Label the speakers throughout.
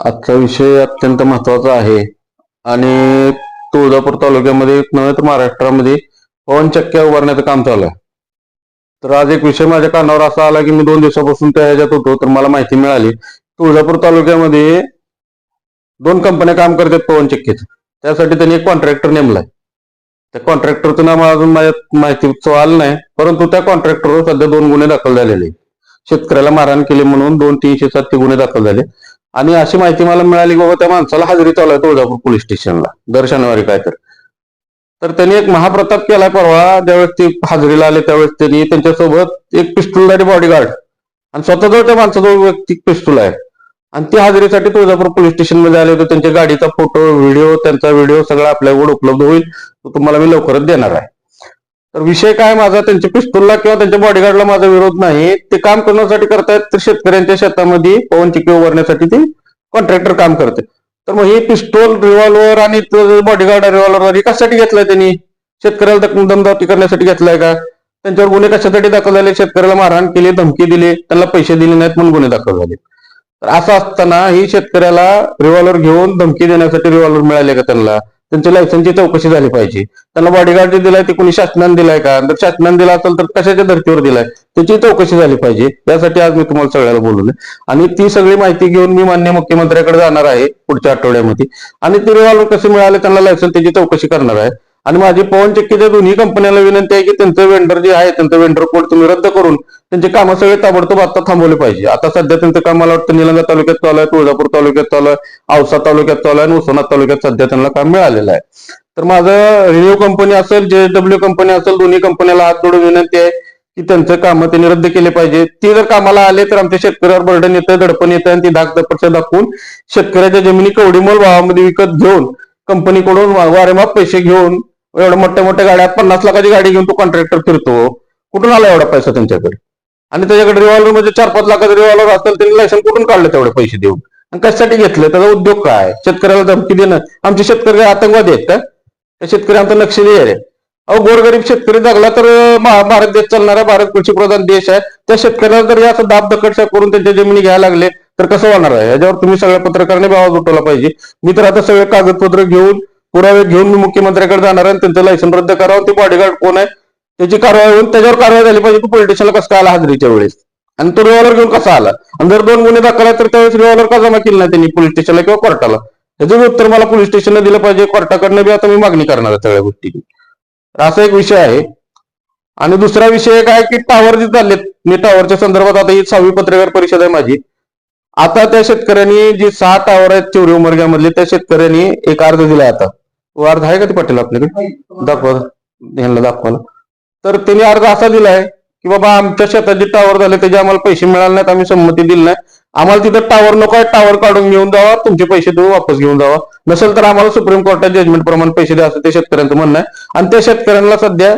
Speaker 1: आजचा विषय अत्यंत महत्त्वाचा आहे. आणि तुळजापूर तालुक्यामध्ये नव्हे तर महाराष्ट्रामध्ये पवनचक्क्या उभारण्याचं काम चालू आहे. तर आज एक विषय माझ्या कानावर असा आला की मी दोन दिवसापासून त्या ह्याच्यात होतो तर मला माहिती मिळाली. तुळजापूर तालुक्यामध्ये दोन कंपन्या काम करतात पवनचक्कीचं त्यासाठी त्यांनी एक कॉन्ट्रॅक्टर नेमलाय. त्या कॉन्ट्रॅक्टरचं नाव अजून माझ्या माहिती आलं नाही परंतु त्या कॉन्ट्रॅक्टरवर सध्या दोन गुन्हे दाखल झालेले आहेत. शेतकऱ्याला मारहाण केली म्हणून दोन तीनशे सात ते गुन्हे दाखल झाले. आणि अशी माहिती मला मिळाली की बाबा त्या माणसाला हजेरी चालू आहे तुळजापूर पोलीस स्टेशनला दर शनिवारी काय तर तर त्यांनी एक महाप्रताप केलाय परवा ज्यावेळेस ते हजेरीला आले त्यावेळेस त्यांनी त्यांच्यासोबत एक पिस्टलदारी बॉडीगार्ड आणि स्वतःजवळ त्या माणसाजवळ व्यक्ती पिस्तूल आहे. आणि ती हजेरीसाठी तुळजापूर पोलीस स्टेशनमध्ये आले होते. त्यांच्या गाडीचा फोटो व्हिडिओ त्यांचा व्हिडिओ सगळा आपल्याकडे उपलब्ध होईल. तो तुम्हाला मी लवकरच देणार आहे. तर विषय काय माझा? त्यांच्या पिस्तूलला किंवा त्यांच्या बॉडीगार्डला माझा विरोध नाही. ते काम करण्यासाठी करतायत तर शेतकऱ्यांच्या शेतामध्ये पवन चिक्की उभारण्यासाठी ते कॉन्ट्रॅक्टर काम करते. तर मग हे पिस्तूल रिव्हॉल्वर आणि बॉडीगार्ड रिव्हॉल्वर हे कशासाठी घेतलाय त्यांनी? शेतकऱ्याला दमदावती करण्यासाठी घेतलाय का? त्यांच्यावर गुन्हे कशासाठी दाखल झाले? शेतकऱ्याला मारहाण केली धमकी दिली त्यांना पैसे दिले नाहीत म्हणून गुन्हे दाखल झाले. तर असं असताना ही शेतकऱ्याला रिव्हॉल्वर घेऊन धमकी देण्यासाठी रिव्हॉल्वर मिळाले का त्यांना? त्यांच्या लायसनची चौकशी झाली पाहिजे. त्यांना बॉडीगार्ड जे दिलाय ते कोणी शासनाने दिलाय का? जर शासनाने दिला असेल तर कशाच्या धर्तीवर दिलाय? त्याची चौकशी झाली पाहिजे. यासाठी आज मी तुम्हाला सगळ्याला बोलवले आणि ती सगळी माहिती घेऊन मी मान्य मुख्यमंत्र्याकडे जाणार आहे पुढच्या आठवड्यामध्ये. आणि ते रिव्हॉल्वर कसे मिळाले त्यांना लायसन त्याची चौकशी करणार आहे. आणि माझी पवन चक्कीच्या दोन्ही कंपन्याला विनंती आहे की त्यांचं वेंडर जे आहे त्यांचं वेंडर कोड तुम्ही रद्द करून त्यांचे कामं सगळे ताबडतोब आता थांबवले पाहिजे. आता सध्या त्यांचं काम मला वाटतं निलंगा तालुक्यात चालू आहे तुळजापूर तालुक्यात चालू आहे औसा तालुक्यात चालू आहे आणि उस्मानाबाद तालुक्यात सध्या त्यांना काम मिळालेलं आहे. तर माझं रिन्यू कंपनी असेल जे डब्ल्यू कंपनी असेल दोन्ही कंपन्याला हात जोडून विनंती आहे की त्यांचं कामं त्यांनी रद्द केले पाहिजे. ते जर कामाला आले तर आमच्या शेतकऱ्यावर बर्डन येतं दडपण येतं आणि ती धाक दपट दाखवून शेतकऱ्याच्या जमिनी कवडीमोल भावामध्ये विकत घेऊन कंपनीकडून वारेमाप पैसे घेऊन एवढ्या मोठ्या मोठ्या गाड्या पन्नास लाखाची गाडी घेऊन तो कॉन्ट्रॅक्टर फिरतो. कुठून आला एवढा पैसा त्यांच्याकडे? आणि त्याच्याकडे रिव्हॉल्वर म्हणजे चार पाच लाखाचा रिव्हॉल्वर असताना त्यांनी लायसन कुठून काढलं तेवढे पैसे देऊन? आणि कशासाठी घेतलं? त्याचा उद्योग काय? शेतकऱ्याला धमकी देणं. आमचे शेतकरी आतंकवादी आहेत का? त्या शेतकरी आमचा नक्षली आहे. अहो गोरगरीब शेतकरी जगला तर भारत देश चालणारा भारत कृषी प्रधान देश आहे. त्या शेतकऱ्याला जर असं दाब दकट करून त्यांच्या जमिनी घ्यायला लागले तर कसं होणार आहे? याच्यावर तुम्ही सगळ्या पत्रकारांनी आवाज उठवला पाहिजे. मी तर आता सगळे कागदपत्र घेऊन पुरावे घेऊन मी मुख्यमंत्र्याकडे जाणार आणि त्यांचं लायसन रद्द करावं. ते बॉडीगार्ड कोण आहे? त्याची कारवाई होऊन त्याच्यावर कारवाई झाली पाहिजे. तो पोलिटिशियनला कसं आला हाजरीच्या वेळेस? आणि तो रिव्हॉल्वर घेऊन कसा आला? आणि जर दोन गुन्हे दाखल आहेत तर त्यावेळेस रिव्हॉल्वर का जमा केली नाही त्यांनी? पोलीस स्टेशनला किंवा कोर्टाला त्याचं उत्तर मला पोलीस स्टेशनला दिलं पाहिजे. कोर्टाकडनं बी आता मी मागणी करणार आहे सगळ्या गोष्टी असा एक विषय आहे. आणि दुसरा विषय काय की टावर जे चाललेत मी टावरच्या संदर्भात आता ही सहावी पत्रकार परिषद आहे माझी. आता त्या शेतकऱ्यांनी जी सहा टावर आहेत चिवरी उमरग्यामधले त्या शेतकऱ्यांनी एक अर्ज दिलाय आता. अर्ज आहे का ते पाटील आपल्याकडे? दाखवा. ह्यांना दाखवायला तर त्यांनी अर्ज असा दिलाय की बाबा आमच्या शेतात जे टावर झाले त्याचे आम्हाला पैसे मिळाले नाहीत आम्ही संमती दिली नाही. आम्हाला तिथं टावर नको आहे टावर काढून घेऊन जावा तुमचे पैसे तुम्ही वापस घेऊन जावा. नसेल तर आम्हाला सुप्रीम कोर्टात जजमेंट प्रमाणे पैसे द्या असं ते शेतकऱ्यांचं म्हणणं आहे. आणि त्या शेतकऱ्यांना सध्या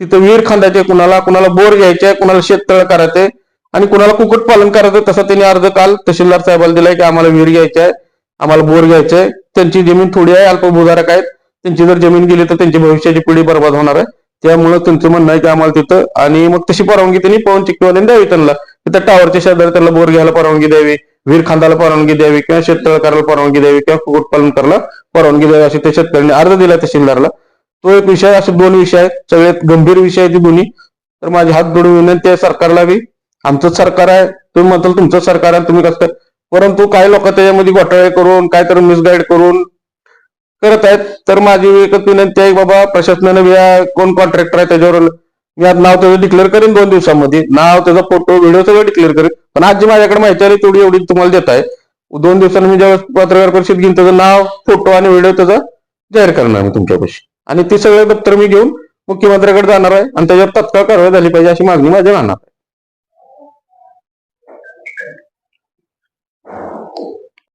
Speaker 1: तिथं विहीर खांदायचे कुणाला कुणाला बोर घ्यायचे कुणाला शेततळ करायचे आणि कुणाला कुक्कुट पालन करायचं तसा त्यांनी अर्ज काल तहसीलदार साहेबाला दिलाय की आम्हाला विहीर घ्यायची आहे. आम्हाला बोर घ्यायचे आहे त्यांची जमीन थोडी आहे अल्पभूधारक आहेत. त्यांची जर जमीन गेली तर त्यांची भविष्याची पिढी बर्बाद होणार आहे. त्यामुळे त्यांचं म्हणणं आहे की आम्हाला तिथं आणि मग तशी परवानगी त्यांनी पवन चिक्कीवाल्यांनी द्यावी त्यांना. तिथं टावरच्या शेजारी त्यांना बोर घ्यायला परवानगी द्यावी वीर खांदाला परवानगी द्यावी किंवा शेततळ करायला परवानगी द्यावी किंवा कुक्कुटपालन करायला परवानगी द्यावी अशी त्या शेतकऱ्यांनी अर्ज दिला तहसीलदारला तो एक विषय असे दोन विषय आहेत. सगळ्यात गंभीर विषय आहे ती दोन्ही. तर माझी हात जोडून विनंती आहे सरकारला बी. आमचंच सरकार आहे. तुम्ही म्हणताल तुमचं सरकार आहे तुम्ही कसं परंतु काही लोक त्याच्यामध्ये घोटाळे करून काहीतरी मिसगाईड करून करत आहेत. तर माझी एकच विनंती आहे बाबा प्रशासनाने या कोण कॉन्ट्रॅक्टर आहे त्याच्यावर मी आज नाव त्याचं डिक्लेअर करेन दोन दिवसामध्ये. नाव त्याचा फोटो व्हिडिओ सगळं डिक्लेअर करेन. पण आज जी माझ्याकडे माहिती आली तेवढी एवढी तुम्हाला देत आहे. दोन दिवसांनी मी ज्यावेळेस पत्रकार परिषद घेईन त्याचं नाव फोटो आणि व्हिडिओ त्याचा जाहीर करणार मी तुमच्यापाशी. आणि ते सगळे दप्तर मी घेऊन मुख्यमंत्र्याकडे जाणार आहे आणि त्याच्यावर तत्काळ कारवाई झाली पाहिजे अशी मागणी माझी राहणार आहे.